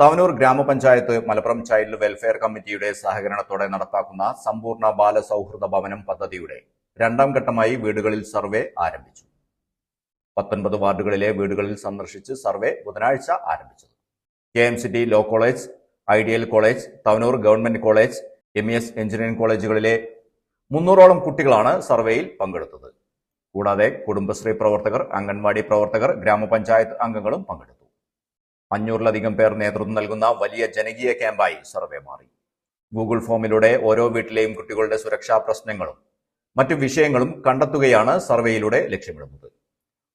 തവനൂർ ഗ്രാമപഞ്ചായത്ത് Malappuram child welfare കമ്മിറ്റിയുടെ സഹകരണത്തോടെ നടപ്പാക്കുന്ന സമ്പൂർണ ബാലസൗഹൃദ ഭവനം പദ്ധതിയുടെ രണ്ടാം ഘട്ടമായി വീടുകളിൽ സർവേ ആരംഭിച്ചു. പത്തൊൻപത് വാർഡുകളിലെ വീടുകളിൽ സന്ദർശിച്ച് സർവേ ബുധനാഴ്ച ആരംഭിച്ചത്. K M city law college ideal college Thavanur government college M S engineering കോളേജുകളിലെ മുന്നൂറോളം കുട്ടികളാണ് സർവേയിൽ പങ്കെടുത്തത്. കൂടാതെ കുടുംബശ്രീ പ്രവർത്തകർ അംഗൻവാടി പ്രവർത്തകർ ഗ്രാമപഞ്ചായത്ത് അംഗങ്ങളും പങ്കെടുത്തു. അഞ്ഞൂറിലധികം പേർ നേതൃത്വം നൽകുന്ന വലിയ ജനകീയ ക്യാമ്പായി സർവേ മാറി. ഗൂഗിൾ ഫോമിലൂടെ ഓരോ വീട്ടിലെയും കുട്ടികളുടെ സുരക്ഷാ പ്രശ്നങ്ങളും മറ്റു വിഷയങ്ങളും കണ്ടെത്തുകയാണ് സർവേയിലൂടെ ലക്ഷ്യമിടുന്നത്.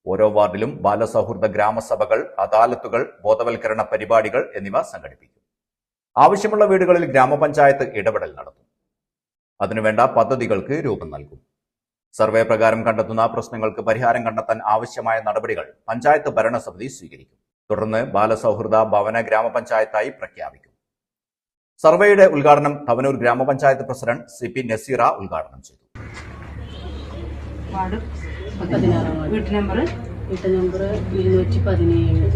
ഓരോ വാർഡിലും ബാലസൗഹൃദ ഗ്രാമസഭകൾ അദാലത്തുകൾ ബോധവൽക്കരണ പരിപാടികൾ എന്നിവ സംഘടിപ്പിക്കും. ആവശ്യമുള്ള വീടുകളിൽ ഗ്രാമപഞ്ചായത്ത് ഇടപെടൽ നടത്തും. അതിനുവേണ്ട പദ്ധതികൾക്ക് രൂപം നൽകും. സർവേ പ്രകാരം കണ്ടെത്തുന്ന പ്രശ്നങ്ങൾക്ക് പരിഹാരം കണ്ടെത്താൻ ആവശ്യമായ നടപടികൾ പഞ്ചായത്ത് ഭരണസമിതി സ്വീകരിക്കും. തുടർന്ന് ബാലസൗഹൃദ ഭവന ഗ്രാമപഞ്ചായത്തായി പ്രഖ്യാപിക്കും. സർവേയുടെ ഉദ്ഘാടനം തവനൂർ ഗ്രാമപഞ്ചായത്ത് പ്രസിഡന്റ് സി പി നസീറ ഉദ്ഘാടനം ചെയ്തു. വീട്ടു നമ്പർ? വീട്ട് നമ്പർ ഇരുന്നൂറ്റി പതിനേഴ്.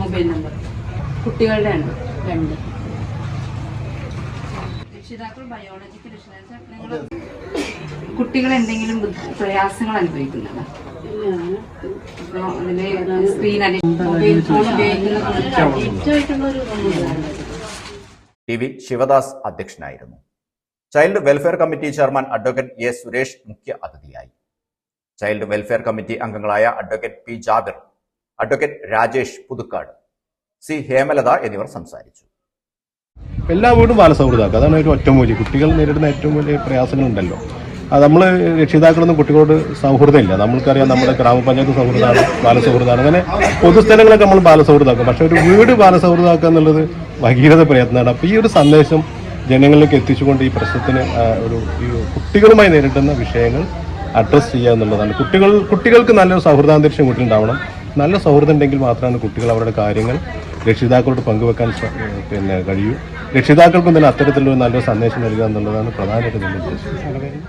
Mobile number? കുട്ടികളുടെ എണ്ണം രണ്ട്. രക്ഷിതാക്കൾ ബയോളജിക്കൽ രക്ഷിതാക്കൾ കുട്ടികൾ എന്തെങ്കിലും പ്രയാസങ്ങൾ അനുഭവിക്കുന്നുണ്ടോ? ടി വി ശിവദാസ് അധ്യക്ഷനായിരുന്നു. Child welfare committee chairman advocate A Suresh മുഖ്യ അതിഥിയായി. ചൈൽഡ് വെൽഫെയർ കമ്മിറ്റി അംഗങ്ങളായ advocate P Jabir advocate Rajesh Puthukkad C Hemalatha എന്നിവർ സംസാരിച്ചു. എല്ലാ വീടും ബാലസൗഹൃദമാക്കുക. അതാണ് ഒരു ഒറ്റമൂലി. കുട്ടികൾ നേരിടുന്ന ഏറ്റവും വലിയ പ്രയാസങ്ങളുണ്ടല്ലോ. നമ്മൾ രക്ഷിതാക്കളൊന്നും കുട്ടികളോട് സൗഹൃദമില്ല. നമ്മൾക്കറിയാം നമ്മുടെ ഗ്രാമപഞ്ചായത്ത് സൗഹൃദമാണ് ബാലസൗഹൃദമാണ്. അങ്ങനെ പൊതുസ്ഥലങ്ങളൊക്കെ നമ്മൾ ബാലസൗഹൃദമാക്കും. പക്ഷെ ഒരു വീട് ബാലസൗഹൃദമാക്കുക എന്നുള്ളത് ഭഗീരഥ പ്രയത്നമാണ്. അപ്പോൾ ഈ ഒരു സന്ദേശം ജനങ്ങളിലേക്ക് എത്തിച്ചുകൊണ്ട് ഈ പ്രശ്നത്തിന് ഒരു കുട്ടികളുമായി നേരിടുന്ന വിഷയങ്ങൾ അഡ്രസ്സ് ചെയ്യുക എന്നുള്ളതാണ്. കുട്ടികൾ കുട്ടികൾക്ക് നല്ലൊരു സൗഹൃദാന്തരീക്ഷം വീട്ടിലുണ്ടാവണം. നല്ല സൗഹൃദം ഉണ്ടെങ്കിൽ മാത്രമാണ് കുട്ടികൾ അവരുടെ കാര്യങ്ങൾ രക്ഷിതാക്കളോട് പങ്കുവെക്കാൻ പിന്നെ കഴിയൂ. രക്ഷിതാക്കൾക്കും തന്നെ അത്തരത്തിലുള്ള നല്ലൊരു സന്ദേശം നൽകുക എന്നുള്ളതാണ് പ്രധാനമായിട്ട് നമ്മൾ